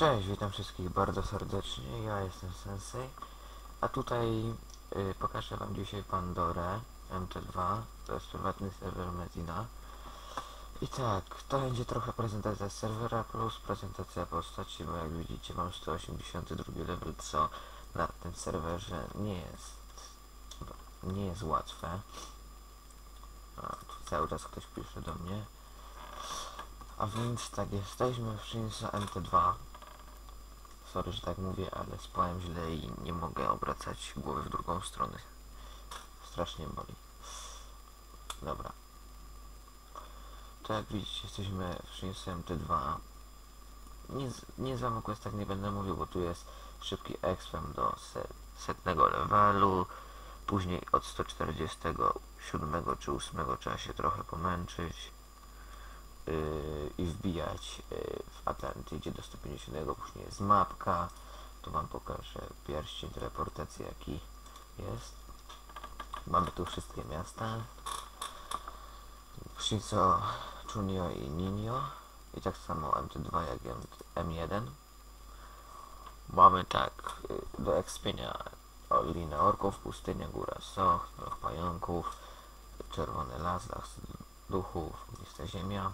Cześć, witam wszystkich bardzo serdecznie, ja jestem Sensei, a tutaj y, pokażę wam dzisiaj Pandorę MT2, to jest prywatny serwer Medina. I tak, to będzie trochę prezentacja serwera plus prezentacja postaci, bo jak widzicie mam 182 level, co na tym serwerze nie jest, nie jest łatwe. A, tu cały czas ktoś pisze do mnie. A więc tak, jesteśmy w Shinsa MT2. Sorry, że tak mówię, ale spałem źle i nie mogę obracać głowy w drugą stronę. Strasznie boli. Dobra. To jak widzicie, jesteśmy w Shinsa MT2. Nic, nic wam o questach nie będę mówił, bo tu jest szybki expem do se, setnego levelu. Później od 147 czy 8 trzeba się trochę pomęczyć i wbijać yy, w Atlantydzie do 150, później jest mapka, tu wam pokażę pierścień teleportacji jaki jest. Mamy tu wszystkie miasta. Shizo, Chunio i Ninio i tak samo MT2 jak M1. Mamy tak yy, do ekspienia linę orków, pustynia, góra soch, pająków, czerwony las, las duchów, ognista ziemia.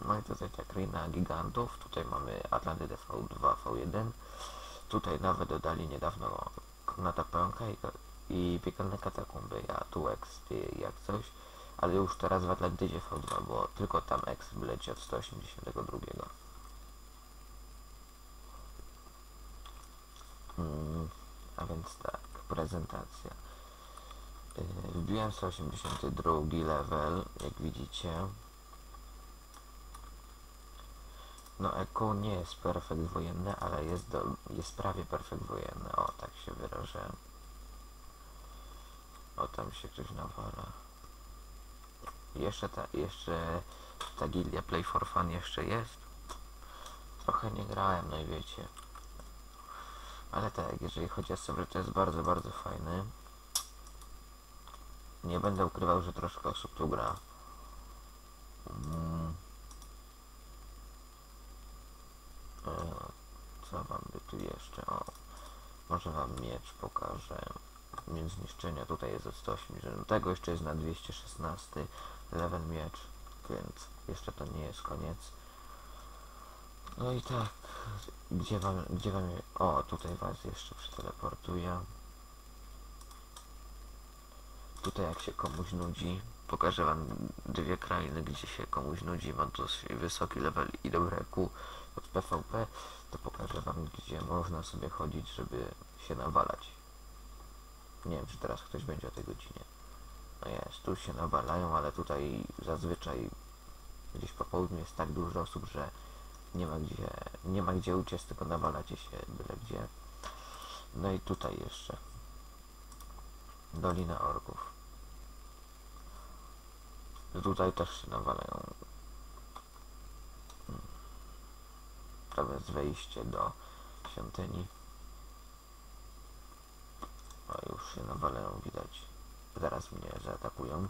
No i tutaj tak Rina Gigantów, tutaj mamy Atlantydę V2, V1. Tutaj nawet dodali niedawno Knata Pęka i, i piekielne katakumby, ja tu ekspię jak coś, ale już teraz w Atlantydzie V2, bo tylko tam exp leci od 182. Mm, a więc tak, prezentacja. Yy, Wbiłem 182 level, jak widzicie. No EQ nie jest perfekt wojenny, ale jest, do, jest prawie perfekt wojenny. O, tak się wyrażę. O, tam się ktoś nawala. Jeszcze ta, jeszcze ta gildia Play for Fun jeszcze jest. Trochę nie grałem, no i wiecie. Ale tak, jeżeli chodzi o serwer, to jest bardzo, bardzo fajny. Nie będę ukrywał, że troszkę osób tu gra. Mm. Co wam by tu jeszcze? O, może wam miecz pokażę. Miecz zniszczenia tutaj jest od 180. Tego jeszcze jest na 216 level miecz, więc jeszcze to nie jest koniec. No i tak, gdzie wam, gdzie wam, o tutaj was jeszcze przeteleportuję. Tutaj jak się komuś nudzi, pokażę wam dwie krainy, gdzie się komuś nudzi, ma dosyć wysoki level i dobre EQ od PvP, to pokażę wam, gdzie można sobie chodzić, żeby się nawalać. Nie wiem, czy teraz ktoś będzie o tej godzinie. No jest, tu się nawalają, ale tutaj zazwyczaj gdzieś po południu jest tak dużo osób, że nie ma gdzie, nie ma gdzie uciec, tylko nawalacie się byle gdzie. No i tutaj jeszcze. Dolina Orków. Tutaj też się nawalają. Jest wejście do świątyni. O, już się nawalają, widać. Zaraz mnie zaatakują.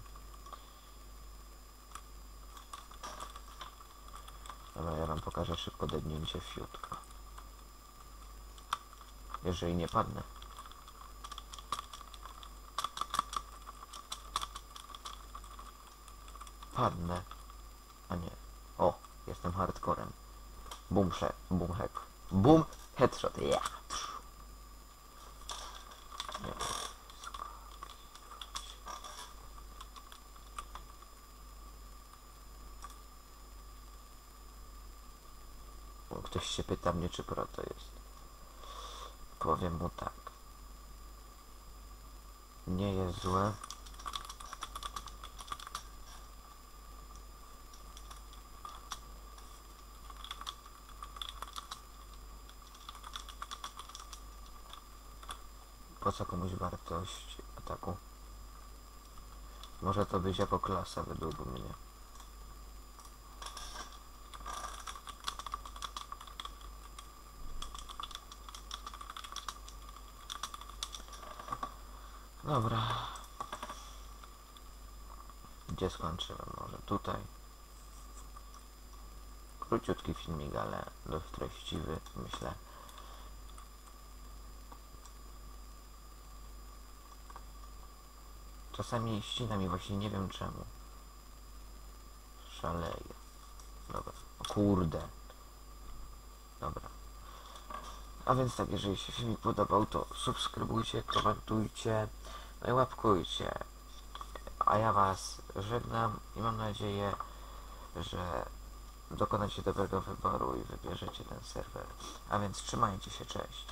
Dobra, ja wam pokażę szybko dednięcie fiutka. Jeżeli nie padnę. Padnę. A nie. O, jestem hardcorem. Boom, she, boom hack. Boom, headshot. Bo Ktoś się pyta mnie, czy pro to jest. Powiem mu tak. Nie jest złe. Co komuś wartość ataku? Może to być jako klasa według mnie. Dobra. Gdzie skończyłem? Może tutaj. króciutki filmik, ale dość treściwy, myślę. Czasami ścina mi właśnie, nie wiem czemu. Szaleje. Dobra. Kurde. Dobra. A więc tak, jeżeli się filmik podobał, to subskrybujcie, komentujcie, no i łapkujcie. A ja was żegnam i mam nadzieję, że dokonacie dobrego wyboru i wybierzecie ten serwer. A więc trzymajcie się, cześć.